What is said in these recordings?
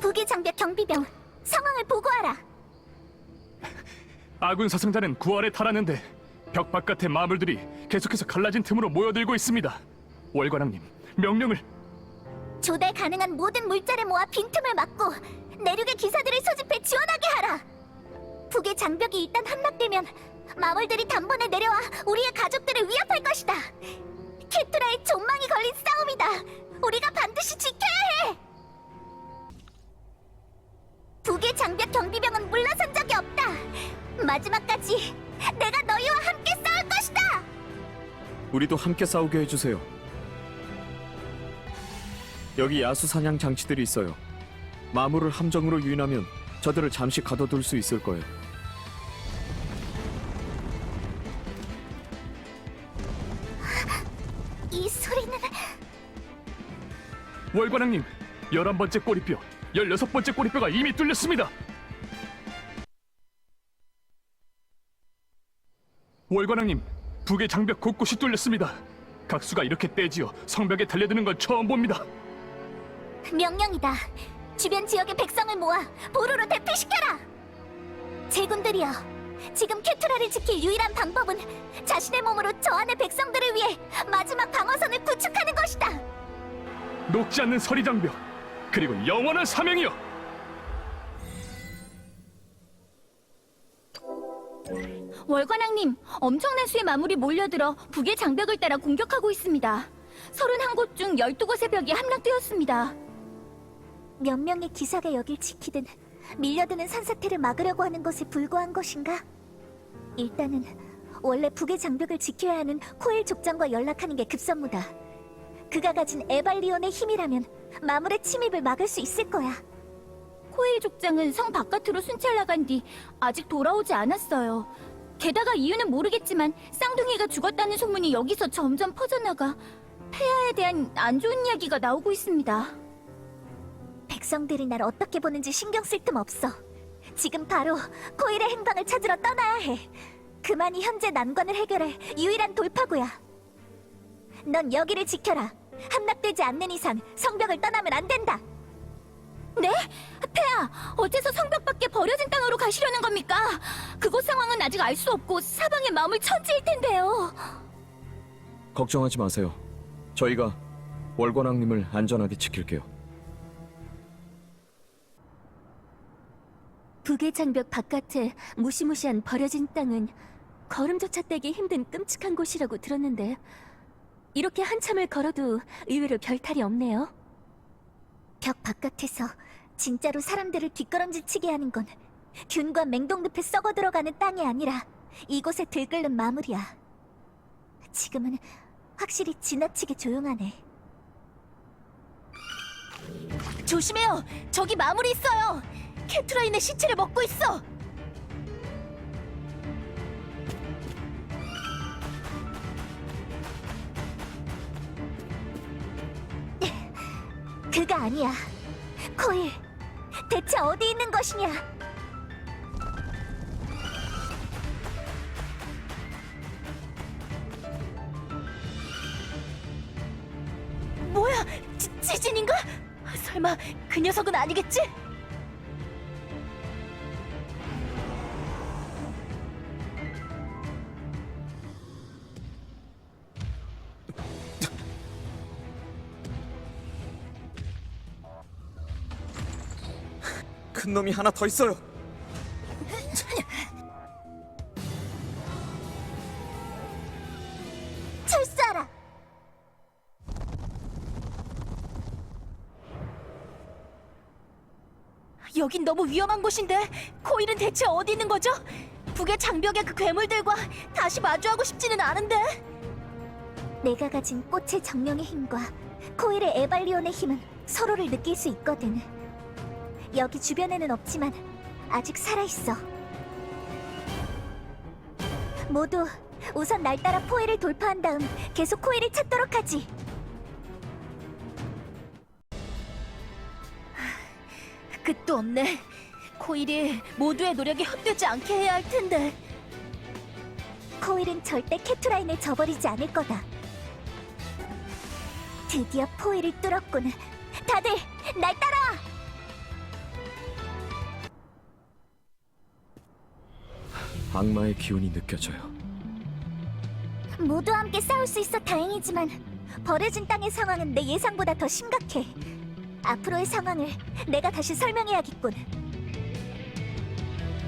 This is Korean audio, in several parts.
북의 장벽 경비병 상황을 보고하라. 아군 사상자는 구할에 달하는데 벽 바깥의 마물들이 계속해서 갈라진 틈으로 모여들고 있습니다. 월관왕님, 명령을 조달 가능한 모든 물자를 모아 빈틈을 막고 내륙의 기사들을 소집해 지원하게 하라. 북의 장벽이 일단 함락되면 마물들이 단번에 내려와 우리의 가족들을 위협할 것이다. 캐투라의 존망이 걸린 싸움이다. 우리가 반드시 지켜야 해. 북의 장벽 경비병은 물러선 적이 없다. 마지막까지 내가 너희와 함께 싸울 것이다. 우리도 함께 싸우게 해주세요. 여기 야수 사냥 장치들이 있어요. 마물을 함정으로 유인하면 저들을 잠시 가둬둘 수 있을 거예요. 이 소리는 월관왕님, 열한 번째 꼬리뼈, 열여섯 번째 꼬리뼈가 이미 뚫렸습니다. 월관왕님, 북의 장벽 곳곳이 뚫렸습니다. 각수가 이렇게 떼지어 성벽에 달려드는 건 처음 봅니다. 명령이다. 주변 지역의 백성을 모아 보루로 대피시켜라. 제군들이여, 지금 캐투라를 지킬 유일한 방법은 자신의 몸으로 저 안의 백성들을 위해 마지막 방어선을 구축하는 것이다. 녹지 않는 서리 장벽, 그리고 영원한 사명이요. 월관왕님, 엄청난 수의 마물이 몰려들어 북의 장벽을 따라 공격하고 있습니다. 31곳 중 12곳의 벽이 함락되었습니다. 몇 명의 기사가 여길 지키든 밀려드는 산사태를 막으려고 하는 것에 불과한 것인가? 일단은 원래 북의 장벽을 지켜야 하는 코일 족장과 연락하는 게 급선무다. 그가 가진 에발리온의 힘이라면 마물의 침입을 막을 수 있을 거야. 코일 족장은 성 바깥으로 순찰 나간 뒤 아직 돌아오지 않았어요. 게다가 이유는 모르겠지만 쌍둥이가 죽었다는 소문이 여기서 점점 퍼져나가 폐하에 대한 안 좋은 이야기가 나오고 있습니다. 백성들이 날 어떻게 보는지 신경 쓸 틈 없어. 지금 바로 코일의 행방을 찾으러 떠나야 해. 그만이 현재 난관을 해결할 유일한 돌파구야. 넌 여기를 지켜라. 함락되지 않는 이상 성벽을 떠나면 안 된다. 네? 폐하, 어째서 성벽 밖에 버려진 땅으로 가시려는 겁니까? 그곳 상황은 아직 알 수 없고 사방의 마음을 천지일 텐데요. 걱정하지 마세요. 저희가 월관왕님을 안전하게 지킬게요. 북의 장벽 바깥에 무시무시한 버려진 땅은 걸음조차 떼기 힘든 끔찍한 곳이라고 들었는데 이렇게 한참을 걸어도 의외로 별탈이 없네요. 벽 바깥에서 진짜로 사람들을 뒷걸음질치게 하는 건 균과 맹동늪에 썩어 들어가는 땅이 아니라 이곳에 들끓는 마물이야. 지금은 확실히 지나치게 조용하네. 조심해요. 저기 마물이 있어요. 캐트라인의 시체를 먹고 있어. 그가 아니야. 코일, 대체 어디 있는 것이냐? 뭐야? 지, 지진인가? 설마 그 녀석은 아니겠지? 큰 놈이 하나 더 있어요. 철수하라. 여긴 너무 위험한 곳인데 코일은 대체 어디 있는 거죠? 북의 장벽의 그 괴물들과 다시 마주하고 싶지는 않은데 내가 가진 꽃의 정령의 힘과 코일의 에발리온의 힘은 서로를 느낄 수 있거든. 여기 주변에는 없지만 아직 살아있어. 모두 우선 날 따라 포일을 돌파한 다음 계속 코일을 찾도록 하지. 끝도 없네 코일이 모두의 노력이 헛되지 않게 해야 할 텐데 코일은 절대 캐투라인을 저버리지 않을 거다. 드디어 포일을 뚫었군. 다들 날 따라 악마의 기운이 느껴져요. 모두 함께 싸울 수 있어 다행이지만 버려진 땅의 상황은 내 예상보다 더 심각해. 앞으로의 상황을 내가 다시 설명해야겠군.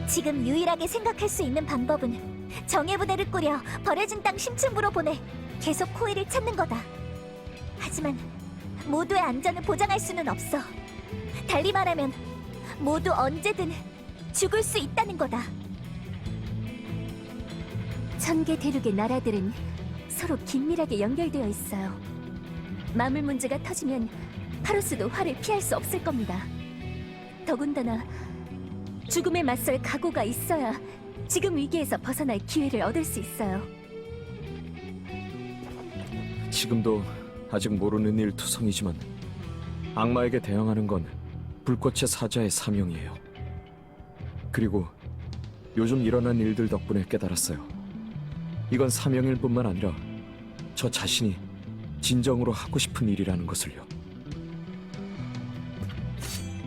지금 유일하게 생각할 수 있는 방법은 정예 부대를 꾸려 버려진 땅 심층부로 보내 계속 코일을 찾는 거다. 하지만 모두의 안전을 보장할 수는 없어. 달리 말하면 모두 언제든 죽을 수 있다는 거다. 천개 대륙의 나라들은 서로 긴밀하게 연결되어 있어요. 마물 문제가 터지면 파로스도 화를 피할 수 없을 겁니다. 더군다나 죽음에 맞설 각오가 있어야 지금 위기에서 벗어날 기회를 얻을 수 있어요. 지금도 아직 모르는 일 투성이지만 악마에게 대항하는 건 불꽃의 사자의 사명이에요. 그리고 요즘 일어난 일들 덕분에 깨달았어요. 이건 사명일 뿐만 아니라 저 자신이 진정으로 하고 싶은 일이라는 것을요.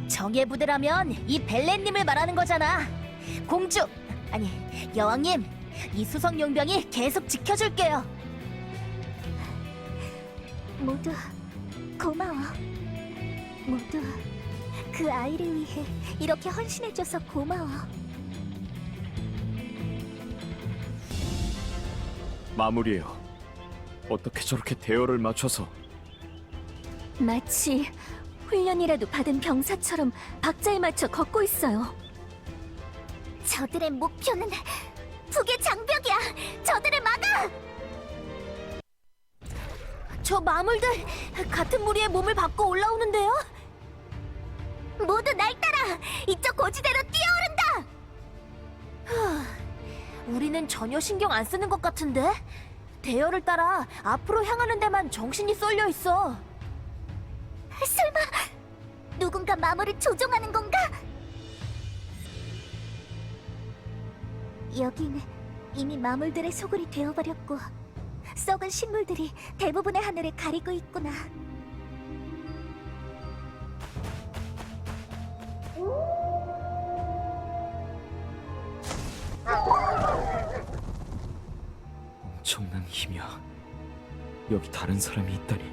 정예 부대라면 이 벨렌님을 말하는 거잖아. 공주, 아니 여왕님, 이 수성 용병이 계속 지켜줄게요. 모두 고마워. 모두 그 아이를 위해 이렇게 헌신해줘서 고마워. 마무리예요. 어떻게 저렇게 대열을 맞춰서 마치 훈련이라도 받은 병사처럼 박자에 맞춰 걷고 있어요. 저들의 목표는 북의 장벽이야. 저들을 막아. 저 마물들 같은 무리의 몸을 받고 올라오는데요. 모두 날 따라 이쪽 고지대로 뛰어오른다. 우리는 전혀 신경 안 쓰는 것 같은데 대열을 따라 앞으로 향하는 데만 정신이 쏠려 있어. 설마 누군가 마물을 조종하는 건가? 여기는 이미 마물들의 소굴이 되어버렸고 썩은 식물들이 대부분의 하늘을 가리고 있구나. 힘이야. 여기 다른 사람이 있다니.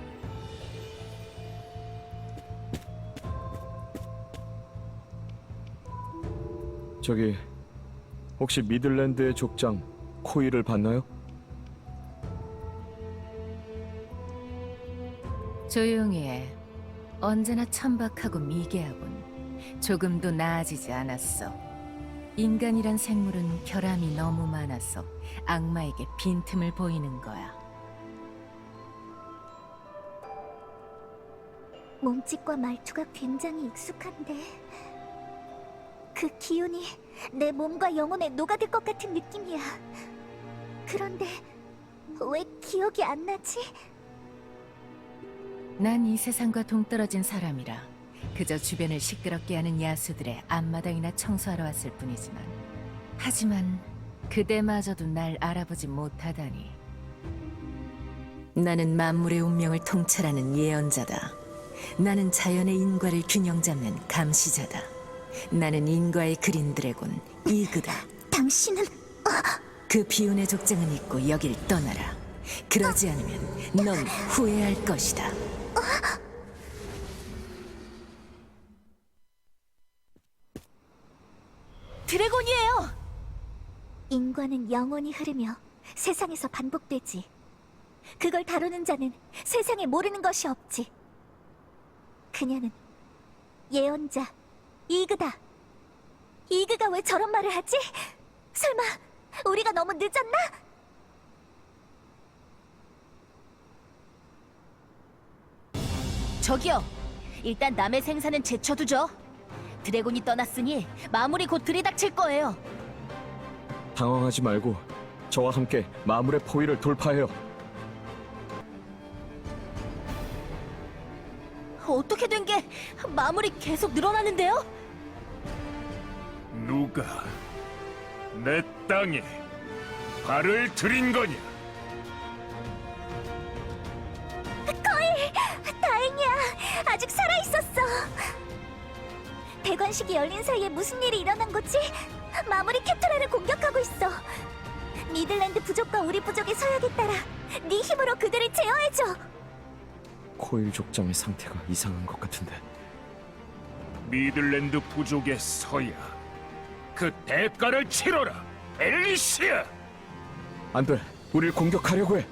저기 혹시 미들랜드의 족장 코일을 봤나요? 조용히 해. 언제나 천박하고 미개하군. 조금도 나아지지 않았어. 인간이란 생물은 결함이 너무 많아서 악마에게 빈틈을 보이는 거야. 몸짓과 말투가 굉장히 익숙한데 그 기운이 내 몸과 영혼에 녹아들 것 같은 느낌이야. 그런데 왜 기억이 안 나지? 난 이 세상과 동떨어진 사람이라 그저 주변을 시끄럽게 하는 야수들의 앞마당이나 청소하러 왔을 뿐이지만 하지만 그대마저도 날 알아보지 못하다니. 나는 만물의 운명을 통찰하는 예언자다. 나는 자연의 인과를 균형 잡는 감시자다. 나는 인과의 그린 드래곤 이그다. 당신은 그 비운의 족장은 있고 여길 떠나라. 그러지 않으면 넌 후회할 것이다 드래곤이에요. 인과는 영원히 흐르며 세상에서 반복되지. 그걸 다루는 자는 세상에 모르는 것이 없지. 그녀는 예언자 이그다. 이그가 왜 저런 말을 하지? 설마 우리가 너무 늦었나? 저기요. 일단 남의 생사는 제쳐두죠. 드래곤이 떠났으니 마무리 곧 들이닥칠 거예요. 당황하지 말고 저와 함께 마물의 포위를 돌파해요. 어떻게 된 게 마무리 계속 늘어나는데요? 누가 내 땅에 발을 들인 거냐? 다행이야. 아직 살아 있었어. 대관식이 열린 사이에 무슨 일이 일어난 거지? 마무리 캐트라를 공격하고 있어. 미들랜드 부족과 우리 부족의 서약에 따라 네 힘으로 그들을 제어해줘. 코일 족장의 상태가 이상한 것 같은데 미들랜드 부족의 서야. 그 대가를 치러라, 앨리시아. 안돼 우릴 공격하려고 해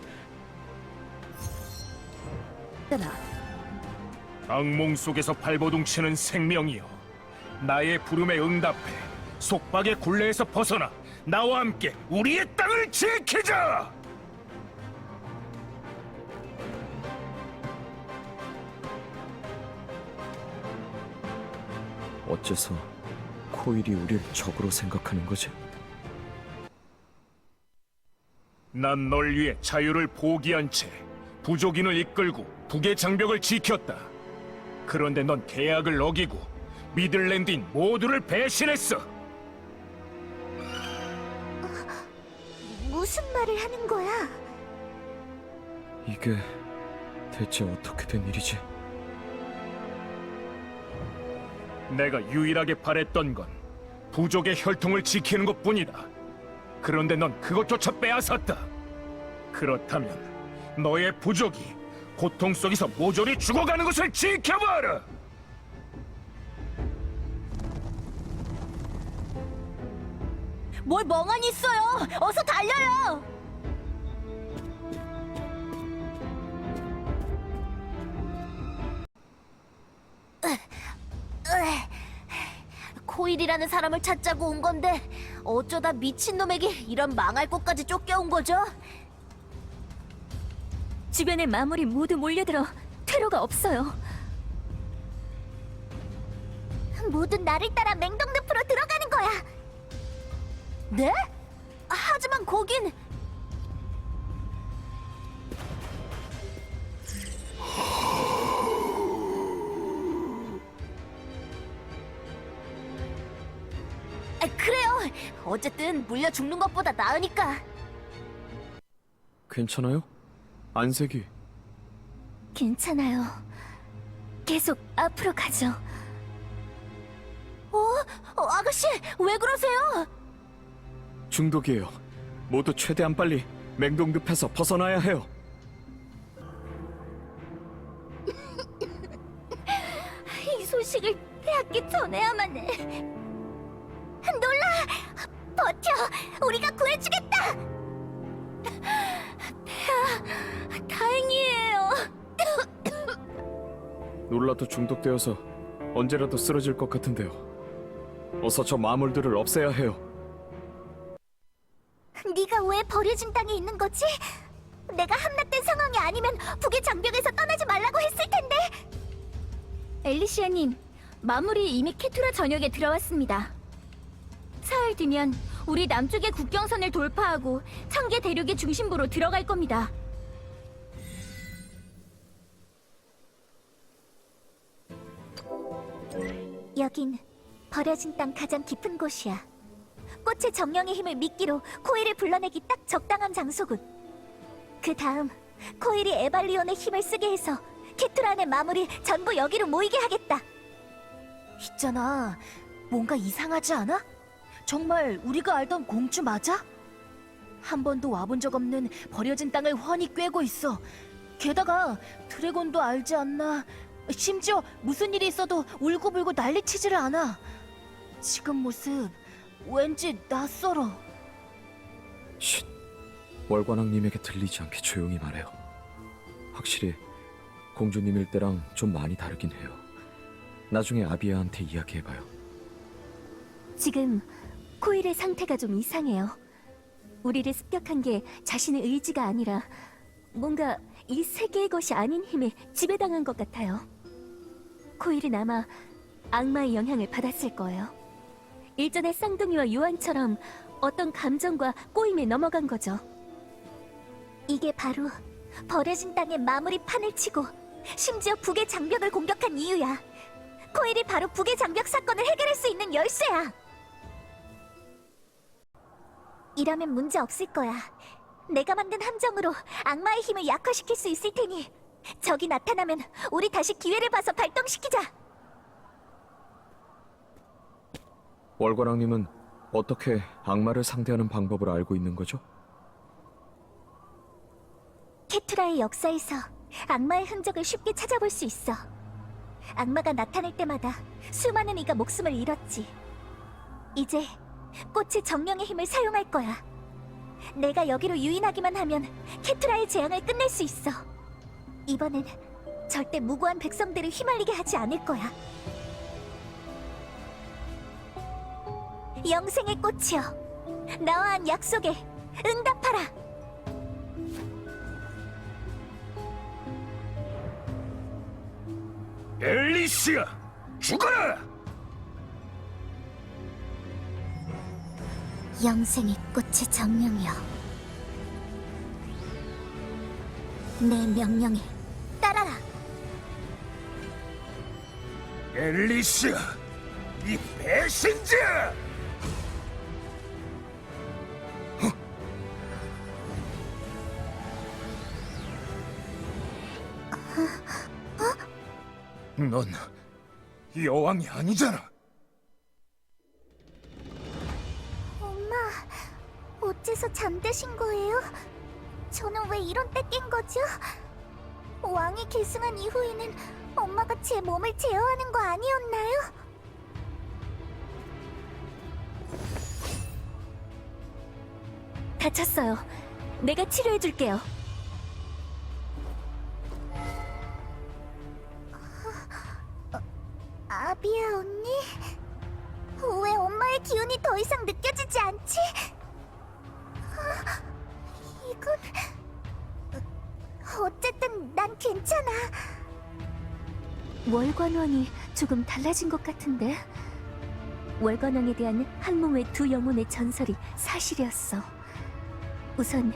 악몽 속에서 발버둥치는 생명이여. 나의 부름에 응답해 속박의 굴레에서 벗어나 나와 함께 우리의 땅을 지키자. 어째서 코일이 우릴 적으로 생각하는 거지? 난 널 위해 자유를 포기한 채 부족인을 이끌고 북의 장벽을 지켰다. 그런데 넌 계약을 어기고 미들랜드인 모두를 배신했어. 무슨 말을 하는 거야? 이게 대체 어떻게 된 일이지? 내가 유일하게 바랬던 건 부족의 혈통을 지키는 것뿐이다. 그런데 넌 그것조차 빼앗았다. 그렇다면 너의 부족이 고통 속에서 모조리 죽어가는 것을 지켜봐라. 뭘 멍하니 있어요? 어서 달려요! 코일이라는 사람을 찾자고 온 건데 어쩌다 미친놈에게 이런 망할 곳까지 쫓겨온 거죠? 주변의 마물이 모두 몰려들어 퇴로가 없어요. 모두 나를 따라 맹동늪으로 들어가는 거야. 네? 하지만 거긴 아, 그래요. 어쨌든 물려 죽는 것보다 나으니까. 괜찮아요? 안색이 괜찮아요. 계속 앞으로 가죠. 어? 어, 아가씨, 왜 그러세요? 중독이에요 모두 최대한 빨리 맹동늪에서 벗어나야 해요 이 소식을 대학교 전해야만 해. 놀라! 버텨! 우리가 구해주겠다! 태아, 다행이에요. 놀라도 중독되어서 언제라도 쓰러질 것 같은데요 어서 저 마물들을 없애야 해요 왜 버려진 땅에 있는 거지? 내가 함락된 상황이 아니면 북의 장벽에서 떠나지 말라고 했을 텐데. 엘리시아님, 마무리 이미 케투라 전역에 들어왔습니다. 사흘 뒤면 우리 남쪽의 국경선을 돌파하고 청계 대륙의 중심부로 들어갈 겁니다. 여긴 버려진 땅 가장 깊은 곳이야. 꽃의 정령의 힘을 미끼로 코일을 불러내기 딱 적당한 장소군. 그 다음 코일이 에발리온의 힘을 쓰게 해서 케투란의 마무리 전부 여기로 모이게 하겠다. 있잖아. 뭔가 이상하지 않아? 정말 우리가 알던 공주 맞아? 한 번도 와본 적 없는 버려진 땅을 훤히 꿰고 있어. 게다가 드래곤도 알지 않나? 심지어 무슨 일이 있어도 울고불고 난리치지를 않아. 지금 모습 왠지 낯설어. 쉿 월관왕님에게 들리지 않게 조용히 말해요 확실히 공주님일 때랑 좀 많이 다르긴 해요 나중에 아비아한테 이야기해봐요 지금 코일의 상태가 좀 이상해요. 우리를 습격한 게 자신의 의지가 아니라 뭔가 이 세계의 것이 아닌 힘에 지배당한 것 같아요. 코일은 아마 악마의 영향을 받았을 거예요. 일전에 쌍둥이와 요한처럼 어떤 감정과 꼬임에 넘어간 거죠. 이게 바로 버려진 땅에 마무리 판을 치고 심지어 북의 장벽을 공격한 이유야. 코일이 바로 북의 장벽 사건을 해결할 수 있는 열쇠야. 이러면 문제 없을 거야. 내가 만든 함정으로 악마의 힘을 약화시킬 수 있을 테니 적이 나타나면 우리 다시 기회를 봐서 발동시키자. 월관왕님은 어떻게 악마를 상대하는 방법을 알고 있는 거죠? 케투라의 역사에서 악마의 흔적을 쉽게 찾아볼 수 있어. 악마가 나타날 때마다 수많은 이가 목숨을 잃었지. 이제 꽃의 정령의 힘을 사용할 거야. 내가 여기로 유인하기만 하면 케투라의 재앙을 끝낼 수 있어. 이번엔 절대 무고한 백성들을 휘말리게 하지 않을 거야. 영생의 꽃이여, 나와 한 약속에 응답하라. 엘리시아, 죽어라! 영생의 꽃의 정령이여 내 명령에 따라라 엘리시아, 이 배신자! 넌 여왕이 아니잖아. 엄마 어째서 잠드신 거예요? 저는 왜 이런 때 깬 거죠? 왕이 계승한 이후에는 엄마가 제 몸을 제어하는 거 아니었나요? 다쳤어요. 내가 치료해줄게요. 아비야 언니 왜 엄마의 기운이 더 이상 느껴지지 않지? 아, 이건 어쨌든 난 괜찮아 월관왕이 조금 달라진 것 같은데 월관왕에 대한 한 몸의 두 영혼의 전설이 사실이었어. 우선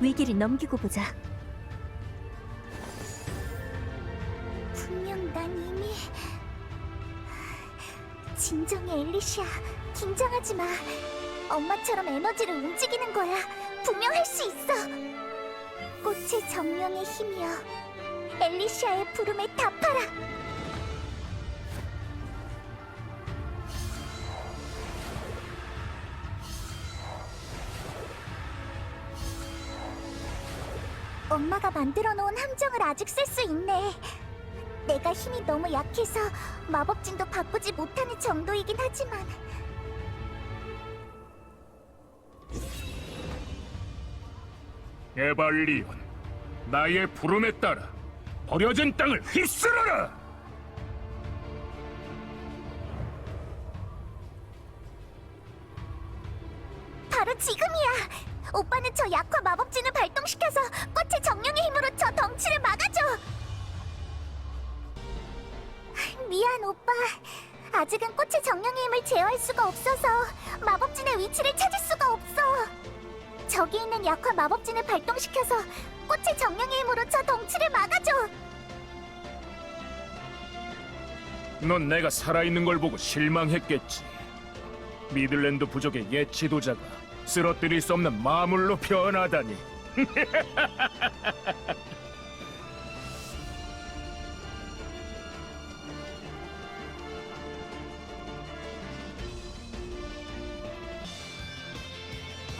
위기를 넘기고 보자. 진정해 엘리시아 긴장하지 마. 엄마처럼 에너지를 움직이는 거야. 분명 할 수 있어. 꽃의 정령의 힘이여. 엘리시아의 부름에 답하라. 엄마가 만들어 놓은 함정을 아직 쓸 수 있네 내가 힘이 너무 약해서 마법진도 바꾸지 못하는 정도이긴 하지만 에발리온, 나의 부름에 따라 버려진 땅을 휩쓸어라! 바로 지금이야! 오빠는 저 약화 마법진을 발동시켜서 꽃의 정령의 힘으로 저 덩치를 막아줘! 미안 오빠 아직은 꽃의 정령의 힘을 제어할 수가 없어서 마법진의 위치를 찾을 수가 없어 저기 있는 약화 마법진을 발동시켜서 꽃의 정령의 힘으로 저 덩치를 막아줘 넌 내가 살아있는 걸 보고 실망했겠지. 미들랜드 부족의 옛 지도자가 쓰러뜨릴 수 없는 마물로 변하다니.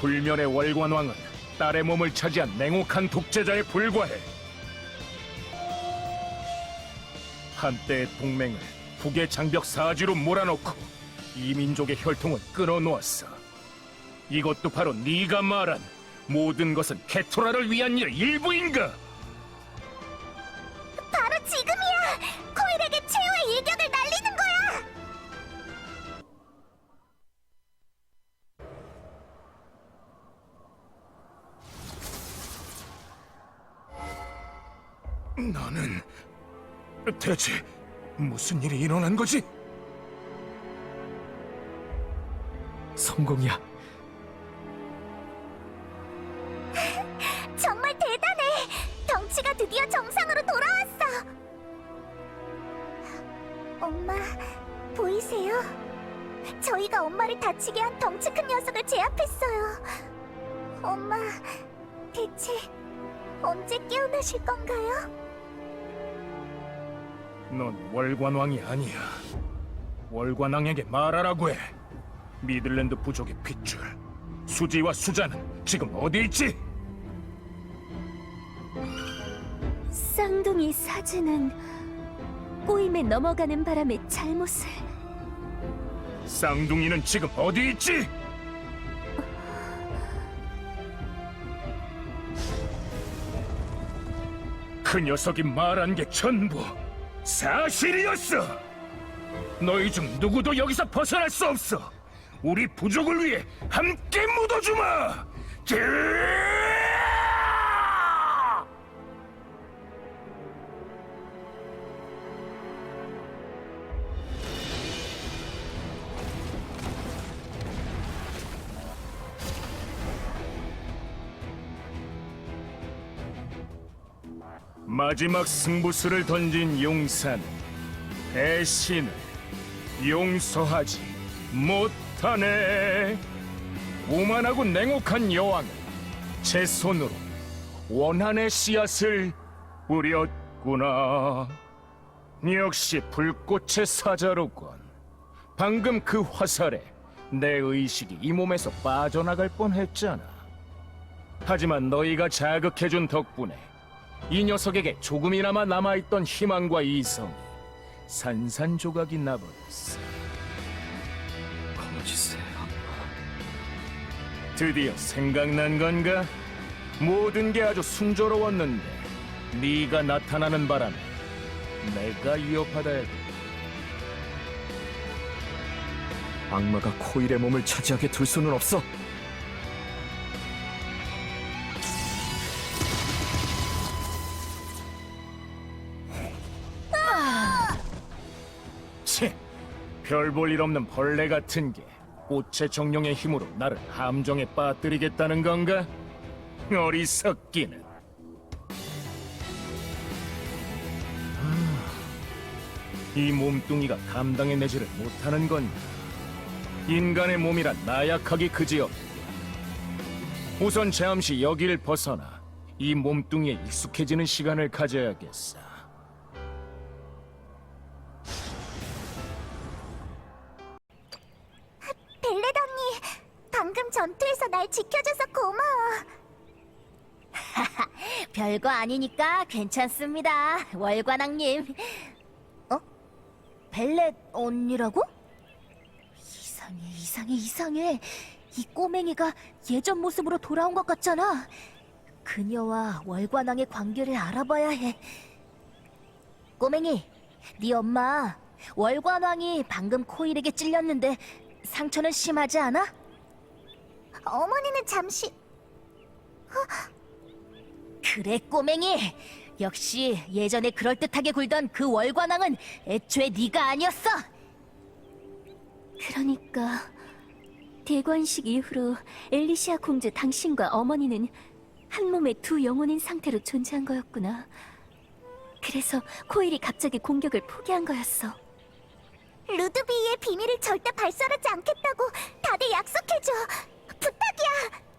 불멸의 월관왕은 딸의 몸을 차지한 냉혹한 독재자에 불과해. 한때의 동맹을 북의 장벽 사지로 몰아넣고 이민족의 혈통을 끊어놓았어. 이것도 바로 네가 말한 모든 것은 케토라를 위한 일 일부인가? 대체 무슨 일이 일어난 거지? 성공이야. 넌 월관왕이 아니야. 월관왕에게 말하라고 해. 미들랜드 부족의 핏줄 수지와 수자는 지금 어디 있지? 쌍둥이 사제는 꼬임에 넘어가는 바람에 잘못을 쌍둥이는 지금 어디 있지? 그 녀석이 말한 게 전부 사실이었어. 너희 중 누구도 여기서 벗어날 수 없어. 우리 부족을 위해 함께 묻어주마. 제- 마지막 승부수를 던진 용산. 배신을 용서하지 못하네. 오만하고 냉혹한 여왕은 제 손으로 원한의 씨앗을 뿌렸구나. 역시 불꽃의 사자로군. 방금 그 화살에 내 의식이 이 몸에서 빠져나갈 뻔했잖아. 하지만 너희가 자극해준 덕분에 이 녀석에게 조금이나마 남아있던 희망과 이성이 산산조각이 나버렸어. 거짓의 드디어 생각난 건가? 모든 게 아주 순조로웠는데 네가 나타나는 바람에 내가 위협하다야 악마가 코일의 몸을 차지하게 둘 수는 없어. 별 볼 일 없는 벌레 같은 게 꽃의 정령의 힘으로 나를 함정에 빠뜨리겠다는 건가? 어리석기는. 아, 이 몸뚱이가 감당해내지를 못하는 건가? 인간의 몸이란 나약하기 그지없. 우선 잠시 여기를 벗어나 이 몸뚱이에 익숙해지는 시간을 가져야겠어. 별거 아니니까 괜찮습니다, 월관왕님. 어? 벨렛 언니라고? 이상해, 이상해, 이상해. 이 꼬맹이가 예전 모습으로 돌아온 것 같잖아. 그녀와 월관왕의 관계를 알아봐야 해. 꼬맹이, 네 엄마 월관왕이 방금 코일에게 찔렸는데 상처는 심하지 않아? 어머니는 잠시 그래 꼬맹이 역시 예전에 그럴듯하게 굴던 그 월관왕은 애초에 네가 아니었어 그러니까 대관식 이후로 엘리시아 공주 당신과 어머니는 한 몸의 두 영혼인 상태로 존재한 거였구나. 그래서 코일이 갑자기 공격을 포기한 거였어. 루드비의 비밀을 절대 발설하지 않겠다고 다들 약속해줘. 부탁이야.